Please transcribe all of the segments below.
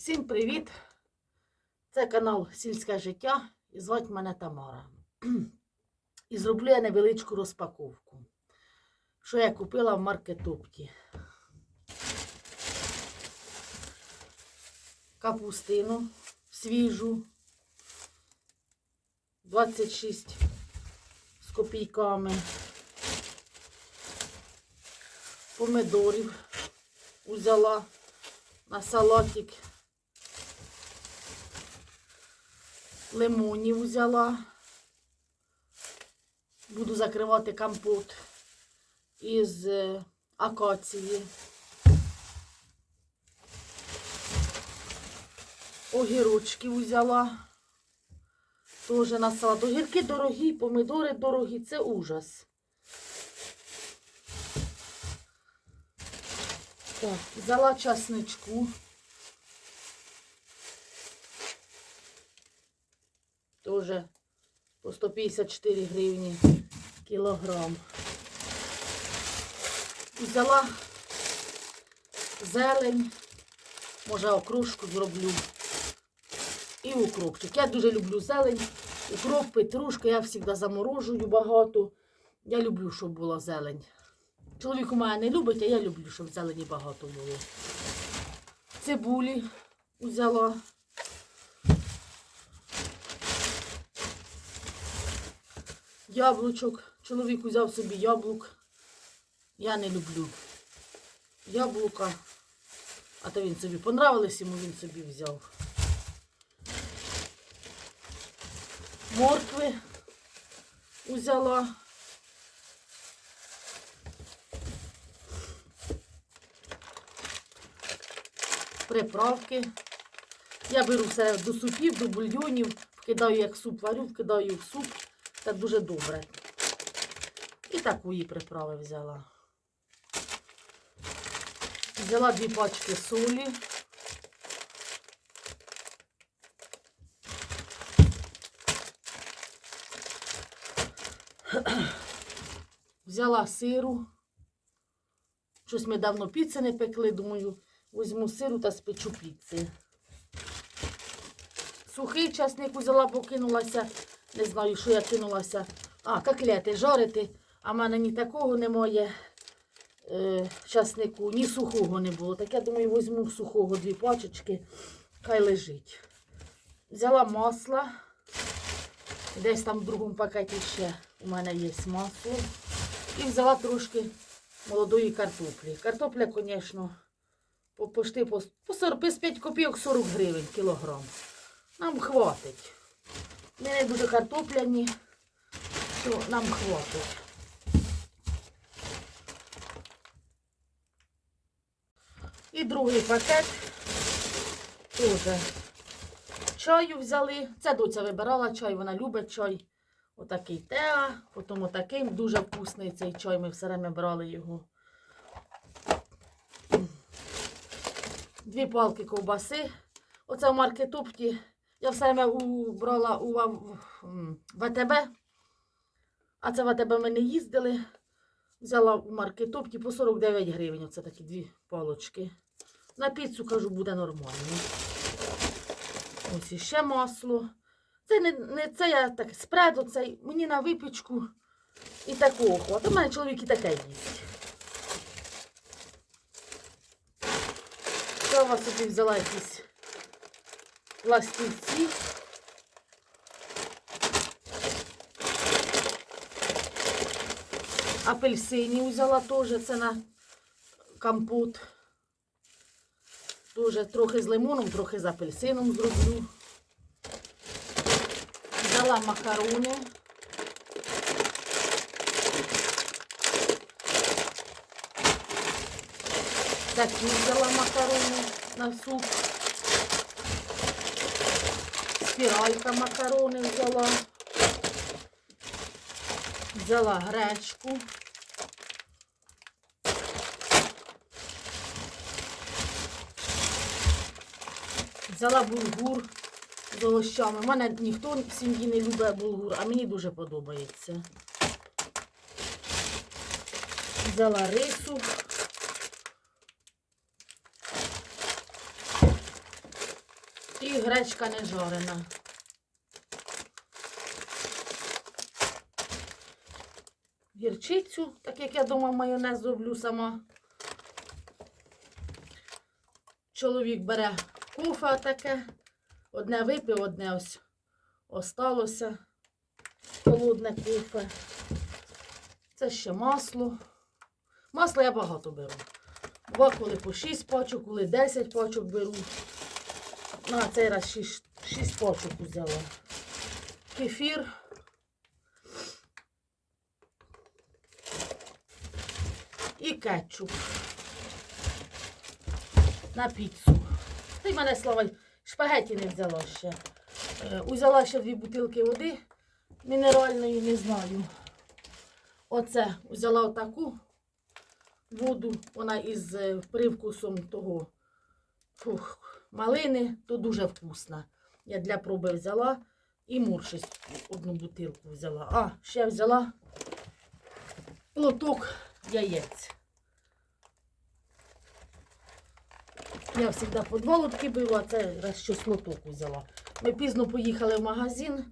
Всім привіт! Це канал Сільське життя і звати мене Тамара. І зроблю я невеличку розпаковку, що я купила в маркетопті. Капустину свіжу 26 з копійками. Помидорів взяла на салатик. Лимонів взяла. Буду закривати компот із е, акації. Огірочки взяла. Теж на салат. Огірки дорогі, помидори дорогі, це ужас. Так, взяла часничку. Тоже по 154 гривні кілограм. Взяла зелень, може окружку зроблю. І укропчик. Я дуже люблю зелень. Укроп, петрушка, я завжди заморожую багато. Я люблю, щоб була зелень. Чоловік у мене не любить, а я люблю, щоб зелені багато було. Цибулі взяла. Яблучок. Чоловік взяв собі яблук. Я не люблю яблука. А то він собі понравилось йому, він собі взяв. Моркви взяла. приправки. Я беру все до супів, до бульйонів, вкидаю, як суп варю, вкидаю в суп. Це дуже добре. І таку її приправи взяла. Взяла дві пачки солі. Взяла сиру. Щось ми давно піци не пекли, думаю, Візьму сиру та спечу піци. Сухий часник взяла, покинулася. Не знаю, що я кинулася. А, котлети жарити. А в мене ні такого немає е, часнику, ні сухого не було. Так я думаю, візьму сухого дві пачечки, хай лежить. Взяла масло. Десь там в другому пакеті ще у мене є масло. І взяла трошки молодої картоплі. Картопля, звісно по, пошти по, по 40, без 5 копійок 40 гривень кілограм. Нам хватить. Ми не дуже картопляні, то нам хватить. І другий пакет теж чаю взяли. Це доця вибирала чай, вона любить чай. Отакий теа, потім отакий дуже вкусний цей чай, ми все время брали його. дві палки ковбаси. Оце в маркетопті. Я все время брала у ВТБ. А це в ВТБ ми не їздили. Взяла у маркетопті по 49 гривень. Оце такі дві палочки. На піцу, кажу, буде нормально. Ось іще масло. Це не не це я так спред, оцей, мені на випічку і такого хватить. У мене чоловік і таке їсть. Сава собі взяла якісь пластівці. Апельсині взяла теж, це на компот. Теж трохи з лимоном, трохи з апельсином зроблю. Взяла макарони. Такі взяла макарони на суп. Спіралька макарони взяла. Взяла гречку. Взяла булгур з овощами. У мене ніхто в сім'ї не любить булгур, а мені дуже подобається. Взяла рису. І гречка не жарена. Гірчицю, так як я дома майонез зроблю сама. Чоловік бере куфа таке. Одне випив, одне ось осталося. Холодне куфе. Це ще масло. Масло я багато беру. Два, коли по 6 пачок, коли 10 пачок беру. На цей раз 6, 6 пачок взяла. Кефір. І кетчуп. На піцу. Й мене слава, шпагеті не взяла ще. Е, Узяла ще дві бутилки води мінеральної, не знаю. Оце взяла отаку воду, вона із е, привкусом того фух, малини, то дуже вкусна. Я для проби взяла і муршись одну бутилку взяла. А, ще взяла лоток яєць. Я завжди по два лотки беру, а це раз щось лоток взяла. Ми пізно поїхали в магазин,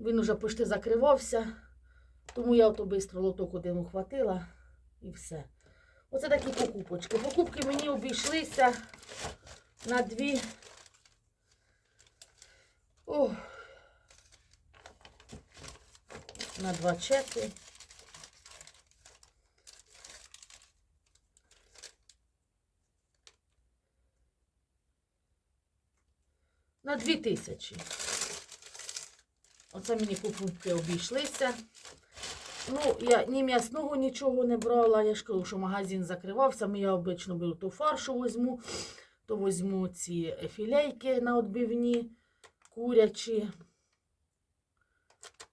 він уже почти закривався, тому я ото швидко лоток один ухватила і все. Оце такі покупочки. Покупки мені обійшлися на дві. О, на два чеки. На дві тисячі. Оце мені покупки обійшлися. Ну, я ні м'ясного нічого не брала. Я ж кажу, що магазин закривався. Ми я обично беру то фаршу візьму, то візьму ці філейки на відбивні, курячі,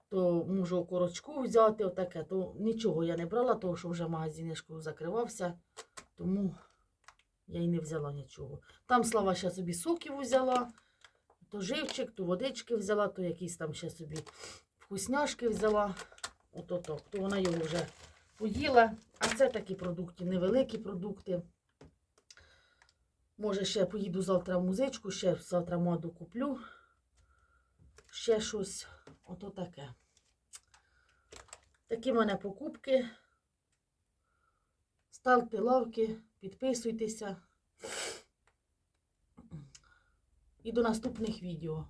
то можу окорочку взяти, отаке. То нічого я не брала, тому що вже магазин закривався, тому я й не взяла нічого. Там слава ще собі соків взяла, то живчик, то водички взяла, то якісь там ще собі вкусняшки взяла. Ото так. То вона його вже поїла. А це такі продукти, невеликі продукти. Може, ще поїду завтра в музичку, ще завтра моду куплю. Ще щось. Ото таке. Такі в мене покупки. Ставте лавки, підписуйтеся. І до наступних відео.